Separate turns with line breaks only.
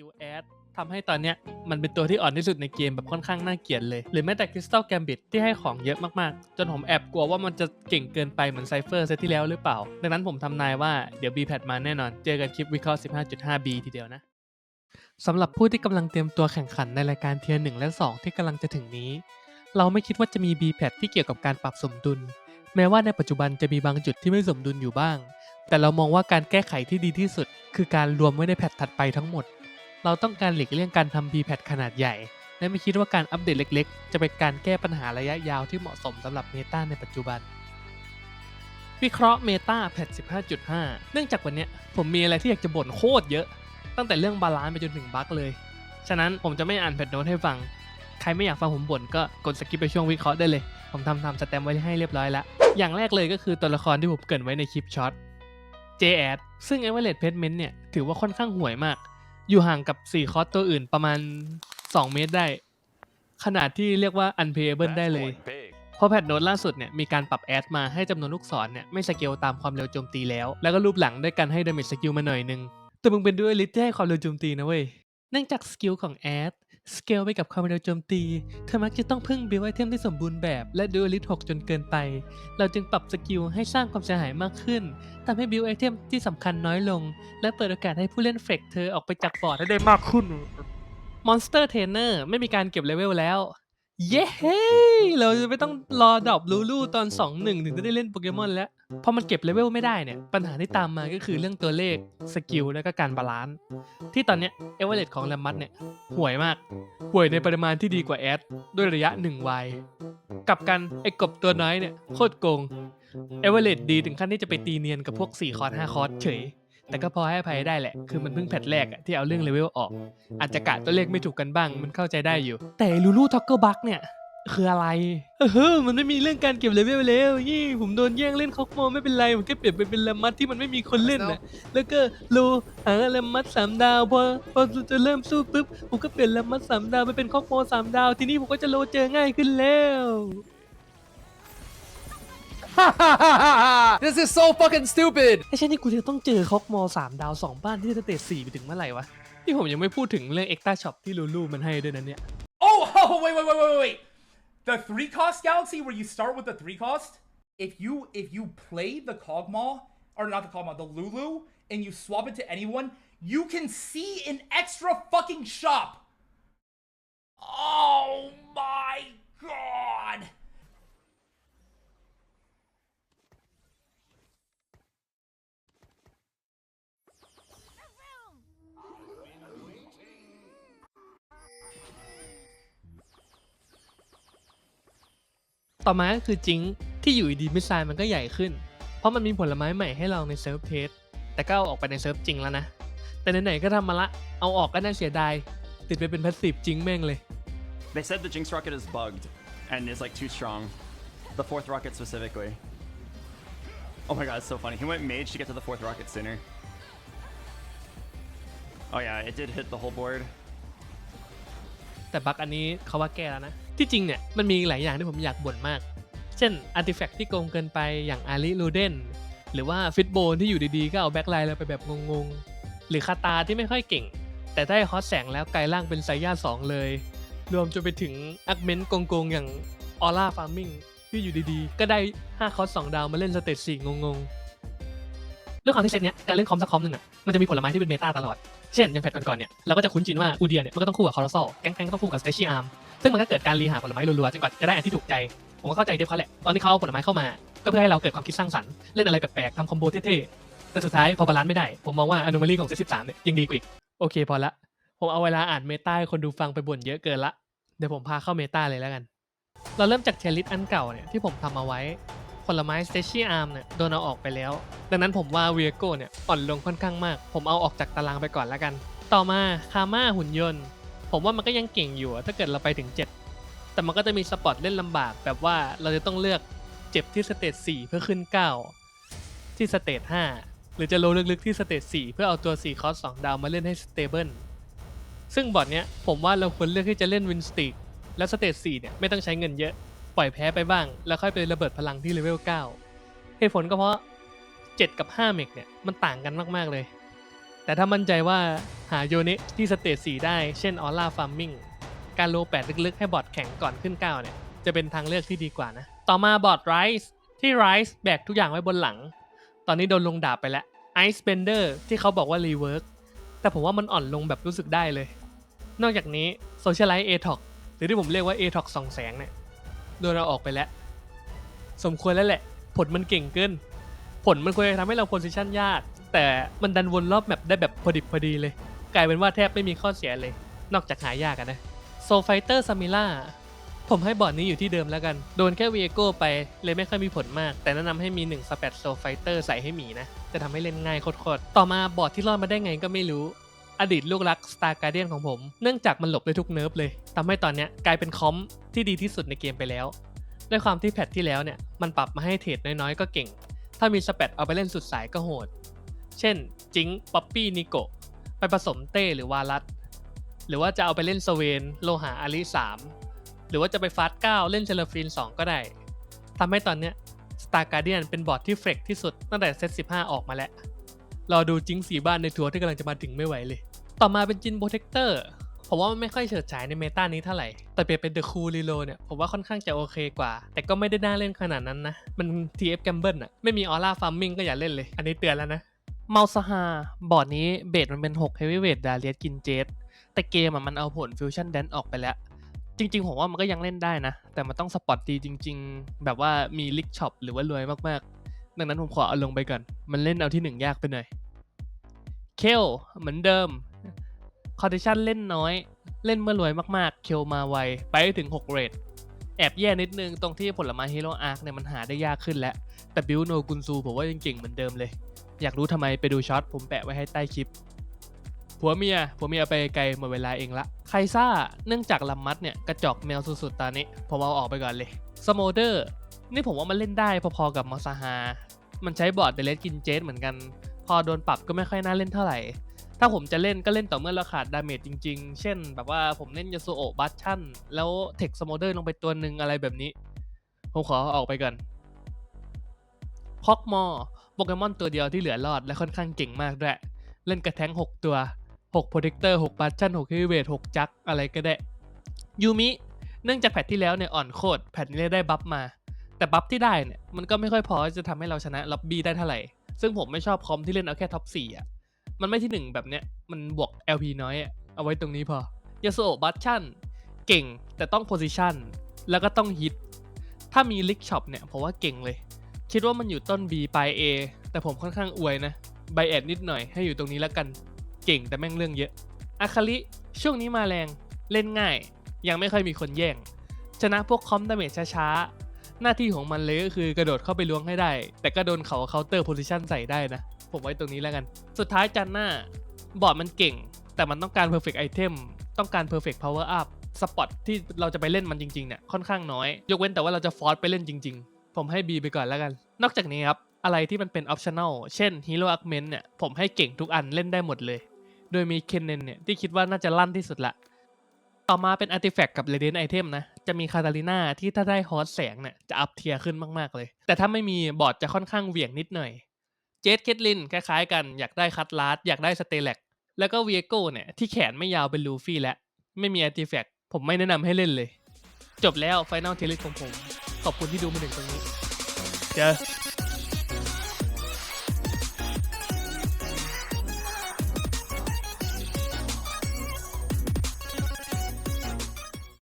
กิลแอดทำให้ตอนเนี้ยมันเป็นตัวที่อ่อนที่สุดในเกมแบบค่อนข้างน่าเกลียดเลย หรือแม้แต่คริสตัลแกมบิ t ที่ให้ของเยอะมากๆ จนผมแอบกลัวว่ามันจะเก่งเกินไปเหมือนไซเฟอร์เซตที่แล้วหรือเปล่า ดังนั้นผมทำนายว่าเดี๋ยว B แพดมาแน่นอน เจอกันคลิปวิเคราะห์ 15.5B ทีเดียวนะสำหรับผู้ที่กำลังเตรียมตัวแข่งขันในรายการเทียร์1และ 2 ที่กำลังจะถึงนี้ เราไม่คิดว่าจะมี B แพดที่เกี่ยวกับการปรับสมดุล แม้ว่าในปัจจุบันจะมีบางจุดที่ไม่สมดุลอยู่บ้าง แต่เรามองว่าการแก้ไขที่ดีที่สุด คือการรวมไว้ในแพทถัดไปทั้งหมด เราต้องการหลีกเลี่ยงการทำ B แพทขนาดใหญ่ และไม่คิดว่าการอัปเดตเล็กๆ จะเป็นการแก้ปัญหาระยะยาวที่เหมาะสมสำหรับเมตาในปัจจุบัน วิเคราะห์เมตาแพท15.5 เนื่องจากวันนี้ผมมีอะไรที่อยากจะบ่นโคตรเยอะ ตั้งแต่เรื่องบาลานซ์ไปจนถึงบั๊กเลย ฉะนั้นผมจะไม่อ่านแพทโน้ตให้ฟัง ใครไม่อยากฟังผมบ่นก็กดสกิปไปช่วงวิเคราะห์ได้เลย ผมทำทำสแตมไว้ให้เรียบร้อยแล้ว อย่างแรกเลยก็คือตัวละครที่ผมเกรินไว้ในคลิปช็อต j a d ซึ่ง Average Payment เนี่ยถือว่าค่อนข้างห่วยมาก อยู่ห่างกับ4คอร์สตัวอื่นประมาณ 2 เมตรได้ ขนาดที่เรียกว่า unpayable ได้เลย เพราะแพทโน้ตล่าสุดเนี่ยมีการปรับแอดมาให้จำนวนลูกศรเนี่ยไม่สเกลตามความเร็วโจมตีแล้ว แล้วก็รูปหลังด้วยการให้ดาเมจสกิลมาหน่อยนึง แต่มึงเป็นด้วยลิทที่ให้ความเร็วโจมตีนะเว้ย เนื่องจากสกิลของแอด สเกลไปกับความเร็วโจมตี เธอมักจะต้องพึ่งบิลไอเทมที่สมบูรณ์แบบ และดูลิท6จนเกินไป เราจึงปรับสกิลให้สร้างความเสียหายมากขึ้นทำให้บิลไอเทมที่สำคัญน้อยลง และเปิดโอกาสให้ผู้เล่นเฟกเธอออกไปจากบอร์ดได้มากขึ้น Monster Trainer ไม่มีการเก็บเลเวลแล้ว เย้ เราจะไม่ต้องรอดรอปลูลูตอน 2-1 ถึงจะได้เล่นโปเกมอนแล้ว พอมันเก็บเลเวลไม่ได้เนี่ย ปัญหาที่ตามมาก็คือเรื่องตัวเลข สกิล และก็การบาลานซ์ ที่ตอนเนี้ยเอเวอเรของแรมมัสเนี่ยห่วยมาก ห่วยในปริมาณที่ดีกว่าแอด ด้วยระยะ1วัยกลับกันไอ้กบตัวน้อยเนี่ยโคตรโกงเอเวอเรดีถึงขั้นที่จะไปตีเนียนกับพวก 4 คอร์ส5คอร์สเฉย แต่ก็พอให้อภัยได้แหละ คือมันเพิ่งแพทแรกอะที่เอาเรื่องเลเวลออก อาจจะกะตัวเลขไม่ถูกกันบ้าง มันเข้าใจได้อยู่ แต่ลูลูท็อกเกอร์บักเนี่ยคืออะไรเออมันไม่มีเรื่องการเก็บเลเวลแล้วยี่ผมโดนแย่งเล่นคอกโมไม่เป็นไร ผมแค่เปลี่ยนไปเป็นแรมมัดที่มันไม่มีคนเล่นนะแล้วก็โลหาแรมมัดสามดาว พอพอจะเริ่มสู้ปุ๊บ ผมก็เปลี่ยนแรมมัดสามดาวไปเป็นคอกโมสามดาว ทีนี้ผมก็จะโลเจอง่ายขึ้นแล้ว
this is so fucking stupid.
ไอ้เช่นนี่กูจะต้องเจอคอกโมสามดาวสองบ้านที่สเตจสี่ไปถึงเมื่อไหร่วะที่ผมยังไม่พูดถึงเรื่องเอ็กซ์ต้าช็อปที่ลูลูมันให้ด้วยนะเนี่ย
Oh, oh, wait, wait, wait, wait, wait, wait. The three cost galaxy where you start with the three cost. If you if you play the Kog'Maw or not the Kog'Maw, the Lulu, and you swap it to anyone, you can see an extra fucking shop. Oh my
ต่อมาก็คือจิงที่อยู่ดีมิสไซล์มันก็ใหญ่ขึ้น เพราะมันมีผลไม้ใหม่ให้เราในเซิร์ฟเทสแต่ก็เอาออกไปในเซิร์ฟจริงแล้วนะ แต่ไหนๆก็ทำมาละ เอาออกก็น่าเสียดาย ติดไปเป็นพาสซีฟจริงแม่งเลย
They said the Jinx rocket is bugged and is like too strong. The fourth rocket specifically. Oh my god, it's so funny. He went mage to get to the fourth rocket sooner. Oh yeah, it did hit the whole board.
แต่บั๊กอันนี้เขาว่าแก้แล้วนะ ที่จริงเนี่ยมันมีหลายอย่างที่ผมอยากบ่นมาก เช่นอาร์ติแฟกต์ที่โกงเกินไปอย่างอาริลูเดนหรือว่าฟิตโบนที่อยู่ดีๆ ก็เอาแบ็คไลน์เราไปแบบงงๆ หรือคาตาที่ไม่ค่อยเก่ง แต่ได้ฮอตแสงแล้วกลายร่างเป็นไซย่า2เลย รวมจนไปถึงอักเมนต์โกงๆ อย่างออร่าฟาร์มิงที่อยู่ดีๆ ก็ได้ 5 คอร์ส2ดาวมาเล่นสเตจ4งงๆด้วยความที่เซตเนี้ยการเล่นคอมสักคอมหนึ่งอะมันจะมีผลไม้ที่เป็นเมตาตลอด เช่นอย่างแพทก่อนๆเนี่ยเราก็จะคุ้นชินว่าอูเดียเนี่ยมันก็ต้องคู่กับคอร์ซอลแก๊งๆก็ต้องคู่กับสเตชิอาร์ม ซึ่งมันก็เกิดการรีหาผลไม้รัวๆจนกว่าจะได้อันที่ถูกใจ ผมก็เข้าใจเดฟเขาแหละ ตอนที่เขาเอาผลไม้เข้ามา ก็เพื่อให้เราเกิดความคิดสร้างสรรค์เล่นอะไรแปลกๆทำคอมโบเท่ๆแต่สุดท้ายพอบาลานซ์ไม่ได้ ผมมองว่าอนุมาลีของเซตสิบสามเนี่ยยังดีกว่าอีกโอเคพอละผมเอาเวลาอ่านเมตาคนดูฟังไปบ่นเยอะเกินละเดี๋ยวผมพาเข้าเมตาเลยแล้วกัน เราเริ่มจากเทลิสอันเก่าเนี่ยที่ผมทำเอาไว้ผลไม้สเตชิอาร์มเนี่ยโดนเอาออกไปแล้ว ดังนั้นผมว่าเวียโก้เนี่ยอ่อนลงค่อนข้างมาก ผมเอาออกจากตารางไปก่อนแล้วกัน ต่อมาคาม่าหุ่นยนต์ ผมว่ามันก็ยังเก่งอยู่ถ้าเกิดเราไปถึง 7 แต่มันก็จะมีสปอตเล่นลำบาก แบบว่าเราจะต้องเลือกเจ็บที่สเตจ4เพื่อขึ้น 9 ที่สเตจ5หรือจะโลลึกๆที่สเตจ4เพื่อเอาตัว4คอร์ส2ดาวมาเล่นให้สเตเบิลซึ่งบอร์ดเนี้ยผมว่าเราควรเลือกที่จะเล่นวินสติกแล้วสเตจ4เนี่ยไม่ต้องใช้เงินเยอะปล่อยแพ้ไปบ้าง แล้วค่อยไประเบิดพลังที่เลเวล9เหตุผลก็เพราะ 7 กับ 5 เมกเนี่ยมันต่างกันมากๆเลย แต่ถ้ามั่นใจว่าหาโยนิที่สเตจ4ได้ เช่นออร่าฟาร์มิงการโล8ลึกๆ ให้บอดแข็งก่อนขึ้น9เนี่ย จะเป็นทางเลือกที่ดีกว่านะ ต่อมาบอดไรส์ที่ไรส์แบกทุกอย่างไว้บนหลัง ตอนนี้โดนลงดาบไปแล้วไอซ์เบนเดอร์ที่เขาบอกว่ารีเวิร์กแต่ผมว่ามันอ่อนลงแบบรู้สึกได้เลย นอกจากนี้โซเชียลไลท์เอท็อกหรือที่ผมเรียกว่าเอท็อกสองแสงเนี่ยโดนเราออกไปแล้ว สมควรแล้วแหละ ผลมันเก่งเกินผลมันควรจะทำให้เราโพซิชันยาก แต่มันดันวนรอบแมปได้แบบพอดิบพอดีเลย กลายเป็นว่าแทบไม่มีข้อเสียเลย นอกจากหายากอะนะโซไฟเตอร์ซามิล่าผมให้บอร์ดนี้อยู่ที่เดิมแล้วกัน โดนแค่วีโก้ไปเลยไม่ค่อยมีผลมาก แต่แนะนำให้มี1สเปดโซไฟเตอร์ใส่ให้หมีนะ จะทำให้เล่นง่ายโคตรๆ ต่อมาบอร์ดที่รอดมาได้ไงก็ไม่รู้ อดีตลูกรัก Star Guardian ของผม เนื่องจากมันหลบได้ทุกเนิร์ฟเลยทำให้ตอนนี้กลายเป็นคอมที่ดีที่สุดในเกมไปแล้ว ด้วยความที่แพทที่แล้วเนี่ยมันปรับมาให้เทรดน้อยๆ ก็เก่ง ถ้ามีสเปดเอาไปเล่นสุดสายก็โหด เช่นจิงป๊อปปี้นิโกไปผสมเต้หรือวารัตหรือว่าจะเอาไปเล่นสเวนโลหะอาริ3หรือว่าจะไปฟาส9เล่นเชลฟิน2 ก็ได้ทำให้ตอนเนี้ย Star Guardian เป็นบอร์ดที่เฟรกที่สุดตั้งแต่เซต15 ออกมาแล้ว รอดูจิงสีบ้านในทัวร์ที่กำลังจะมาถึงไม่ไหวเลย ต่อมาเป็นจินโปรเทคเตอร์ผมว่ามันไม่ค่อยเฉิดฉายในเมตานี้เท่าไหร่ แต่เปลี่ยนเป็นเดอะคูลีโ o เนี่ย ผมว่าค่อนข้างจะโอเคกว่า แต่ก็ไม่ได้น่าเล่นขนาดนั้นนะ มัน TF Gamble อะไม่มีออร่าฟาร์มิงก็อย่าเล่นเลย อันนี้เตือนแล้วนะ เมาสฮาบอร์ดนี้เบสมันเป็น6 Heavyweight ดาเลียกินเจสแต่เกมมันเอาผลฟิวชั่นแดนออกไปแล้ว จริง ๆ ผมว่ามันก็ยังเล่นได้นะ แต่มันต้องสปอตดีจริง ๆ แบบว่ามีลิกช็อปหรือว่ารวยมากๆ ดังนั้นผมขอเอาลงไปก่อน มันเล่นเอาที่หนึ่งยากไปหน่อย เคลเหมือนเดิมคอร์ดิชันเล่นน้อย เล่นเมื่อรวยมากๆ เคลมาไว ไปถึง 6 เรทแอบแย่นิดนึงตรงที่ผลไม้ฮีโร่อาร์คเนี่ยมันหาได้ยากขึ้นแล้ว แต่บิวโนกุนซูผมว่ายังเก่งเหมือนเดิมเลย อยากรู้ทำไมไปดูช็อตผมแปะไว้ให้ใต้คลิปผัวเมียผัวเมียไปไกลหมดเวลาเองละไคซ่าเนื่องจากลำมัดเนี่ยกระจอกแมวสุดๆตอนนี้ผมเอาออกไปก่อนเลยสโมเดอร์นี่ผมว่ามันเล่นได้พอๆกับมาซาฮามันใช้บอร์ดเดเลสกินเจสเหมือนกัน พอโดนปรับก็ไม่ค่อยน่าเล่นเท่าไหร่ ถ้าผมจะเล่นก็เล่นต่อเมื่อเราขาดดาเมจจริงๆ เช่น แบบว่าผมเล่นยาสุโอะบัตชั่น แล้วเทคสโมเดอร์ลงไปตัวหนึ่งอะไรแบบนี้ ผมขอเอาออกไปก่อนคอกมอ ปเกมอนตัวเดียวที่เหลือรอดและค่อนข้างเก่งมากด้วยเล่นกระแทง6 ตัว6โปรเทคเตอร์6บัตชั่น6ฮฟเวท6จักอะไรก็ได้ยูมิเนื่องจากแพทที่แล้วเนี่ยอ่อนโคตรแพทนี้ได้บัฟมา แต่บัฟที่ได้เนี่ยมันก็ไม่ค่อยพอที่จะทำให้เราชนะล็อบบี้ได้เท่าไหร่ ซึ่งผมไม่ชอบคอมที่เล่นเอาแค่ท็อป4อะมันไม่ที่หนึ่งแบบเนี้ยมันบวก LP น้อยอะเอาไว้ตรงนี้พอยาสุโอบัตชั่นเก่งแต่ต้องโพซิชันแล้วก็ต้องฮิตถ้ามีลิกช็อปเนี่ยผมว่าเก่งเลย คิดว่ามันอยู่ต้น B ปลาย A แต่ผมค่อนข้างอวยนะไบแอดนิดหน่อยให้อยู่ตรงนี้แล้วกัน เก่งแต่แม่งเรื่องเยอะอาคาริช่วงนี้มาแรงเล่นง่าย ยังไม่ค่อยมีคนแย่ง ชนะพวกคอมดาเมจช้าๆ หน้าที่ของมันเลยก็คือกระโดดเข้าไปล้วงให้ได้ แต่ก็โดนเขาเคาน์เตอร์โพซิชันใส่ได้นะ ผมไว้ตรงนี้แล้วกัน สุดท้ายจันหน้า บอร์ดมันเก่ง แต่มันต้องการ perfect item ต้องการ perfect power up สปอตที่เราจะไปเล่นมันจริงๆเนี่ยค่อนข้างน้อย ยกเว้นแต่ว่าเราจะฟอร์สไปเล่นจริง ๆ ผมให้ B ไปก่อนแล้วกัน นอกจากนี้ครับ อะไรที่มันเป็น optional เช่น hero augment เนี่ย ผมให้เก่งทุกอันเล่นได้หมดเลย โดยมีเคนเนนเนี่ย ที่คิดว่าน่าจะลั่นที่สุดละ ต่อมาเป็น artifact กับ radiant item นะ จะมีคาตาลิน่าที่ถ้าได้ฮอสแสงเนี่ย จะอัพเทียร์ขึ้นมากๆเลย แต่ถ้าไม่มีบอร์ดจะค่อนข้างเหวี่ยงนิดหน่อยเจสเคทลินคล้ายๆกันอยากได้คัตลาสอยากได้สเตเล็กแล้วก็เวียโก้เนี่ยที่แขนไม่ยาวเป็นลูฟี่แล้วไม่มี artifact ผมไม่แนะนำให้เล่นเลย จบแล้ว Final t e l i s ของผม ขอบคุณที่ดูมาถึงตรงนี้ เจอ